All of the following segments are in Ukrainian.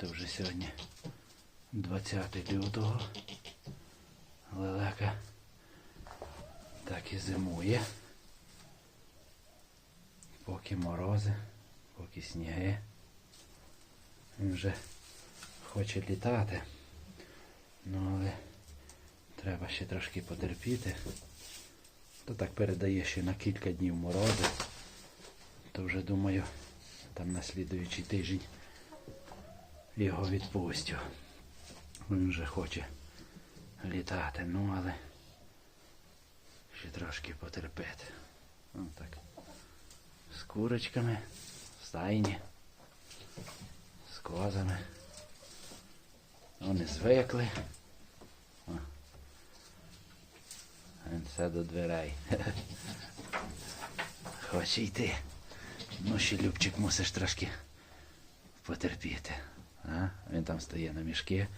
То вже сьогодні 20 лютого. Лелека так і зимує. Поки морози, поки сніги. Він вже хоче літати. Ну але треба ще трошки потерпіти. То так передає ще на кілька днів морози. То вже думаю, там на слідуючий тиждень його відпустю. Він вже хоче літати, ну але ще трошки потерпити. Ну так. З курочками, в стайні, з козами. Вони звикли. О. Він все до дверей. Хоче йти. Ну, ще Любчик мусиш трошки потерпіти. А? Він там стає на мішки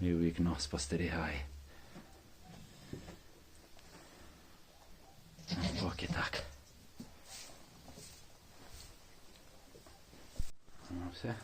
і в вікно спостерігає. Поки так. Ну все.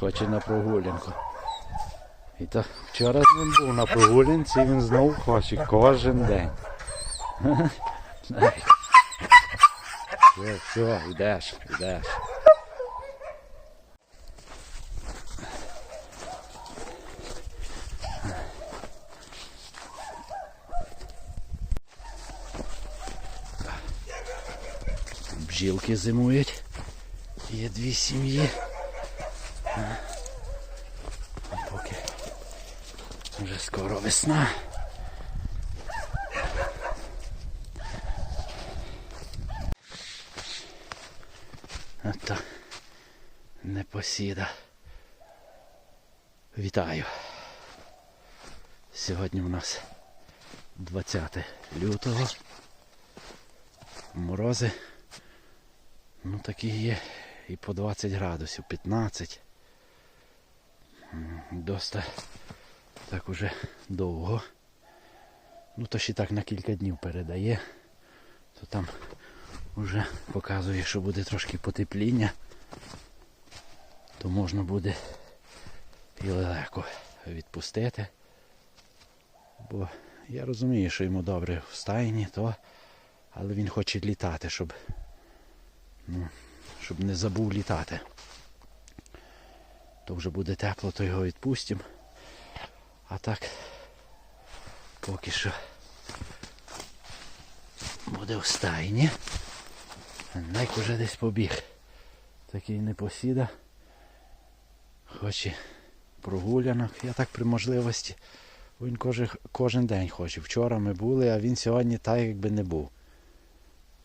Хоче на прогулянку. І то вчора він був на прогулянці, він знову хоче кожен день. Все, все, йдеш, йдеш. Бджілки зимують. Є дві сім'ї. А Поки вже скоро весна. Ото непосіда. Вітаю. Сьогодні у нас 20 лютого. Морози. Ну такі є і по 20 градусів, 15. М, Доста так уже довго. Ну то ще так на кілька днів передає. То там вже показує, що буде трошки потепління. То можна буде і легко відпустити. Бо я розумію, що йому добре в стайні, то, але він хоче літати, щоб щоб не забув літати. То вже буде тепло, то його відпустимо. А так поки що буде в стайні. Найк уже десь побіг. Такий непосіда. Хоче прогулянок. Я так при можливості. Він кожен, кожен день хоче. Вчора ми були, а він сьогодні так якби не був.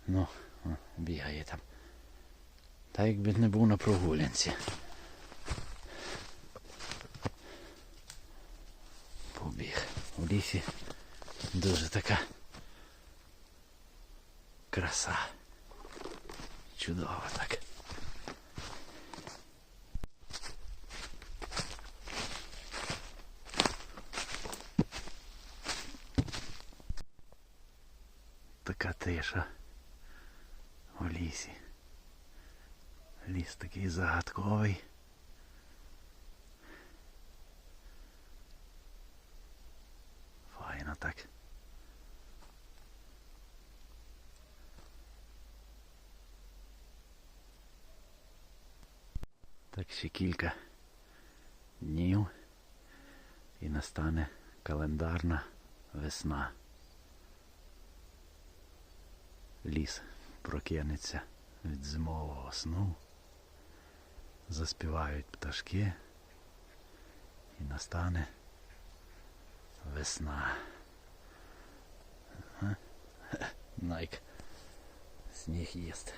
Ну, бігає там. Та якби не був на прогулянці. Побіг. У лісі дуже така краса. Чудово так. Така тиша у лісі. Ліс такий загадковий. Файно так. Так ще кілька днів і настане календарна весна. Ліс прокинеться від зимового сну, заспівають пташки і настане весна. Найк. Сніг їсть.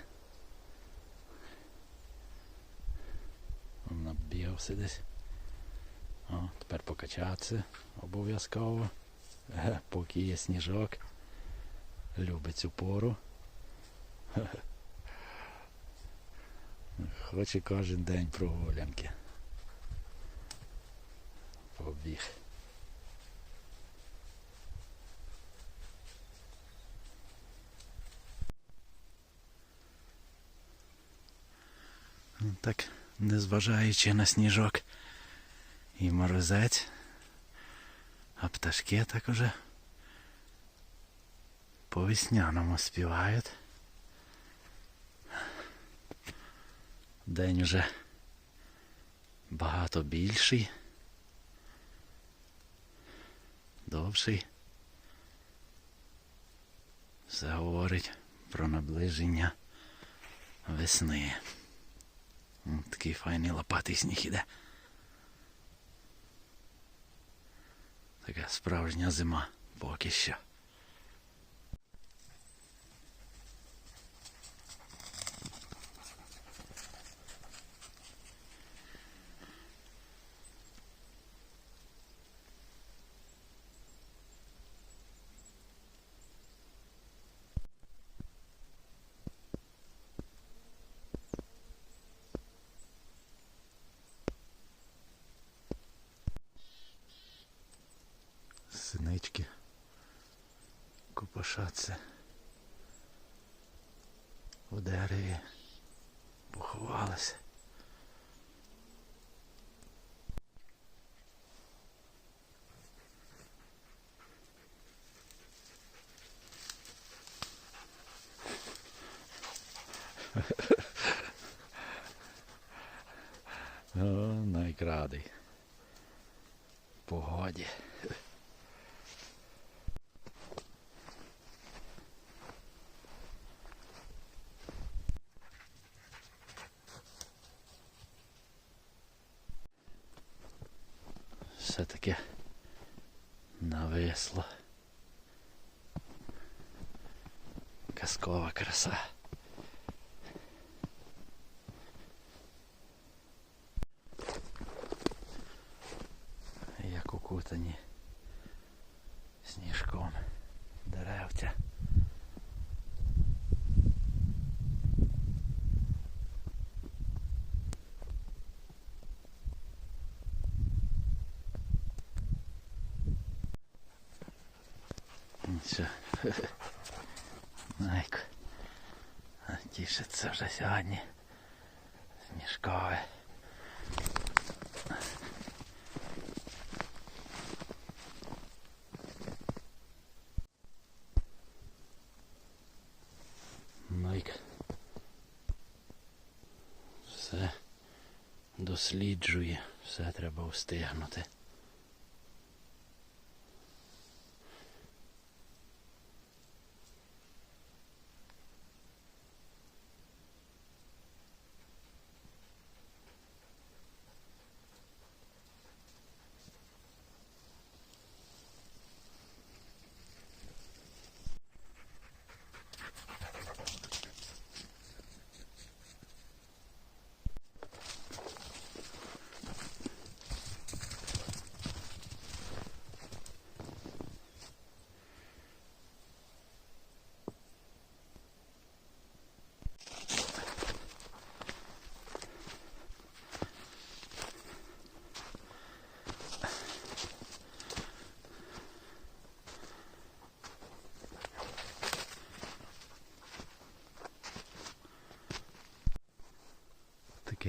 Набігався десь. О, тепер покачатися обов'язково. Поки є сніжок. Любить цю пору. Хоче кожен день прогулянки. Побіг. Ну, Так, незважаючи на сніжок і морозець, а пташки так уже по весняному співають. День уже багато більший, довший. Все говорить про наближення весни. Такий файний лопатий сніг іде. Така справжня зима поки що. Купошаться у дереві, поховалися. О, найкрадий. Погоді. Все таки нависло. Казкова краса. Як укутані сніжком деревця. Все. Найку. Тішиться вже сьогодні. Сніжкове. Найк. Все досліджує, все треба встигнути.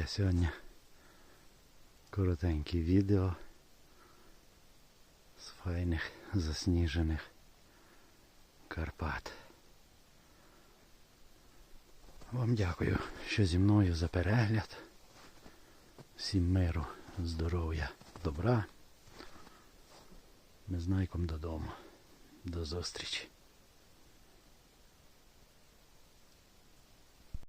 Таке сьогодні коротеньке відео з файних засніжених Карпат. Вам дякую, що зі мною за перегляд. Всім миру, здоров'я, добра. Незнайком додому. До зустрічі.